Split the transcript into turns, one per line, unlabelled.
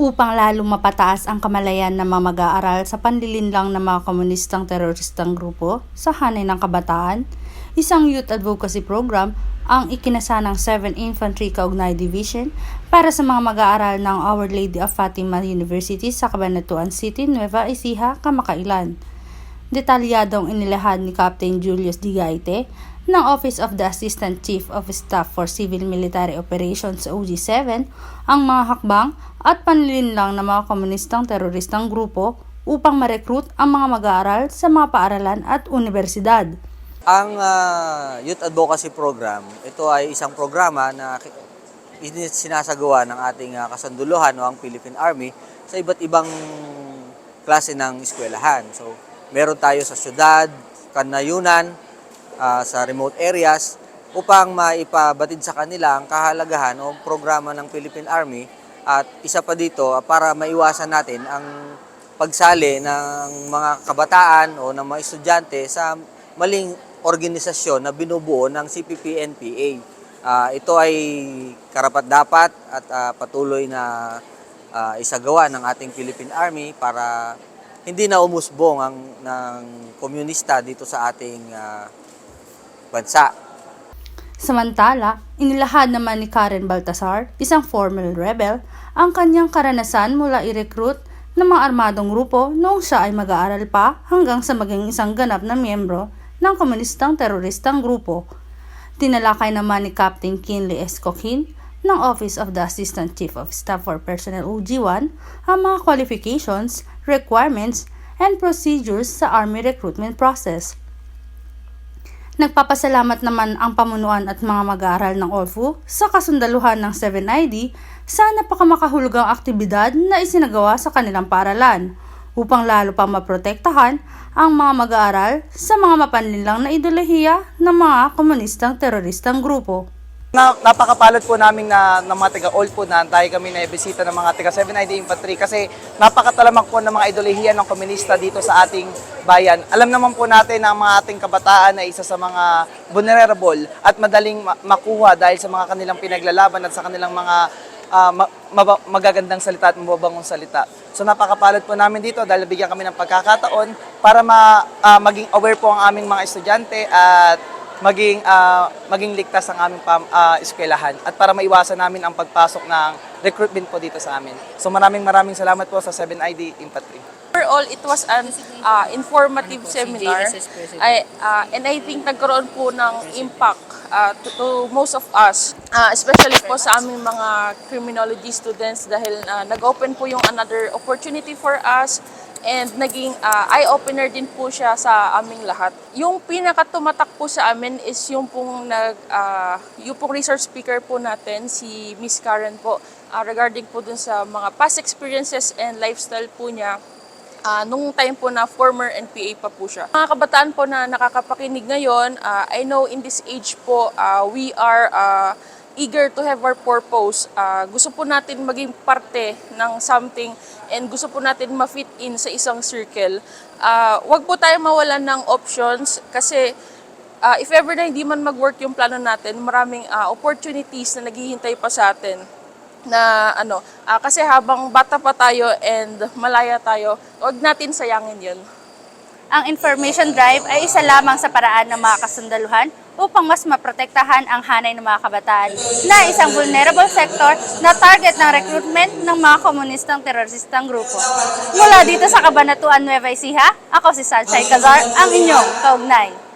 upang lalo mapataas ang kamalayan ng mga mag-aaral sa panlilinlang ng mga komunistang teroristang grupo sa hanay ng kabataan, isang youth advocacy program ang ikinasa ng 7 Infantry Kaugnay Division para sa mga mag-aaral ng Our Lady of Fatima University sa Cabanatuan City, Nueva Ecija, kamakailan. Detalyadong inilahad ni Captain Julius Digaite ng Office of the Assistant Chief of Staff for Civil Military Operations OG-7 ang mga hakbang at panlilinlang ng mga komunistang teroristang grupo upang marekrut ang mga mag-aaral sa mga paaralan at universidad.
Ang ah, Youth Advocacy Program, ito ay isang programa na sinasagawa ng ating ah, kasanduluhan o ang Philippine Army sa iba't ibang klase ng eskwelahan. So, meron tayo sa syudad, kanayunan, ah, sa remote areas upang maipabatid sa kanila ang kahalagahan o programa ng Philippine Army at isa pa dito ah, para maiwasan natin ang pagsali ng mga kabataan o ng mga estudyante sa maling organisasyon na binubuo ng CPP-NPA. Ah, ito ay karapat-dapat at ah, patuloy na ah, isagawa ng ating Philippine Army para hindi na umusbong ang ng komunista dito sa ating ah, bansa.
Samantala, inilahad naman ni Karen Baltasar, isang former rebel, ang kanyang karanasan mula i-recruit ng mga armadong grupo noong siya ay mag-aaral pa hanggang sa maging isang ganap na miyembro ng komunistang teroristang grupo. Tinalakay naman ni Captain Kinley S. Coquin ng Office of the Assistant Chief of Staff for Personnel OG-1 ang mga qualifications, requirements, and procedures sa Army recruitment process. Nagpapasalamat naman ang pamunuan at mga mag-aaral ng OLFU sa kasundaluhan ng 7ID sa napakamakahulugang aktibidad na isinagawa sa kanilang paaralan upang lalo pang maprotektahan ang mga mag-aaral sa mga mapanlinlang na ideolohiya ng mga komunistang teroristang grupo.
Na, napakapalad po namin na ng mga taga-old po na dahil kami na bisita ng mga taga 7ID Infantry kasi napakatalamak po ng mga ideolohiya ng komunista dito sa ating bayan. Alam naman po natin na ang mga ating kabataan ay isa sa mga vulnerable at madaling ma- makuha dahil sa mga kanilang pinaglalaban at sa kanilang mga ah, ma- magagandang salita at mababangong salita. So napakapalad po namin dito dahil bigyan kami ng pagkakataon para ma- ah, maging aware po ang aming mga estudyante at maging ah, maging ligtas ang aming pam, ah, eskwelahan at para maiwasan namin ang pagpasok ng recruitment po dito sa amin. So maraming maraming salamat po sa 7ID Infantry.
Overall, it was an uh, informative seminar. I, uh, and I think nagkaroon po ng impact uh, to, to most of us, uh, especially po sa aming mga criminology students dahil uh, nag-open po yung another opportunity for us and naging uh, eye-opener din po siya sa aming lahat. Yung pinakatumatak po sa amin is yung pong, nag, uh, yung pong research speaker po natin, si Miss Karen po, uh, regarding po dun sa mga past experiences and lifestyle po niya Ah, nung time po na former NPA pa po siya. Mga kabataan po na nakakapakinig ngayon, ah, I know in this age po, ah, we are ah, eager to have our purpose. Ah, gusto po natin maging parte ng something and gusto po natin ma-fit in sa isang circle. Ah, wag po tayo mawalan ng options kasi ah, if ever na hindi man mag-work yung plano natin, maraming ah, opportunities na naghihintay pa sa atin na ano, ah, kasi habang bata pa tayo and malaya tayo, wag natin sayangin yun.
Ang information drive ay isa lamang sa paraan ng mga kasundaluhan upang mas maprotektahan ang hanay ng mga kabataan na isang vulnerable sector na target ng recruitment ng mga komunistang teroristang grupo. Mula dito sa Kabanatuan, Nueva Ecija, ako si Salchay Cazar, ang inyong kaugnay.